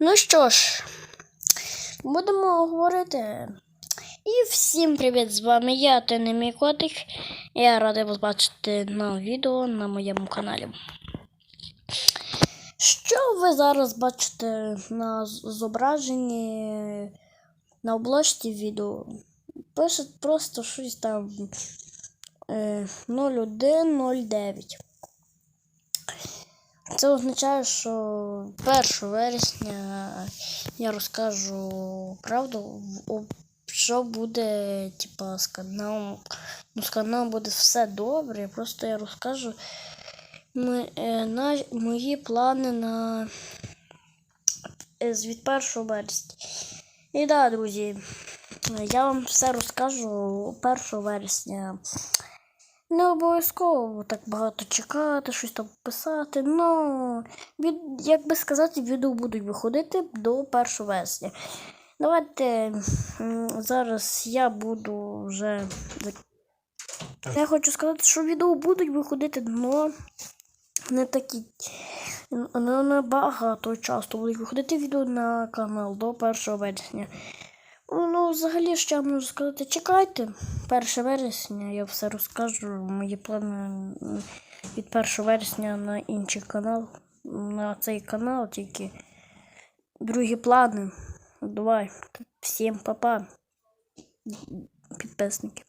Ну що ж, будемо говорити. І всім привіт! З вами я, Тини мій котик. Я радий вас бачити на відео на моєму каналі. Що ви зараз бачите на зображенні на обложці відео? Пише просто щось там е, 0109. Це означає, що 1 вересня я розкажу правду, що буде, типа, з каналом. Ну, з каналом буде все добре. Просто я розкажу ми, е, на, мої плани на е, від 1 вересня. І так, да, друзі, я вам все розкажу 1 вересня. Не обов'язково так багато чекати, щось там писати. Ну, від, як би сказати, відео будуть виходити до 1 вересня. Давайте зараз я буду вже. Я хочу сказати, що відео будуть виходити, але не такі. Не набагато часто будуть виходити відео на канал до 1 вересня. Ну, взагалі, що я можу сказати, чекайте. 1 вересня я все розкажу. Мої плани від 1 вересня на інший канал. На цей канал тільки другі плани. Давай. Всім па-па. Підписники.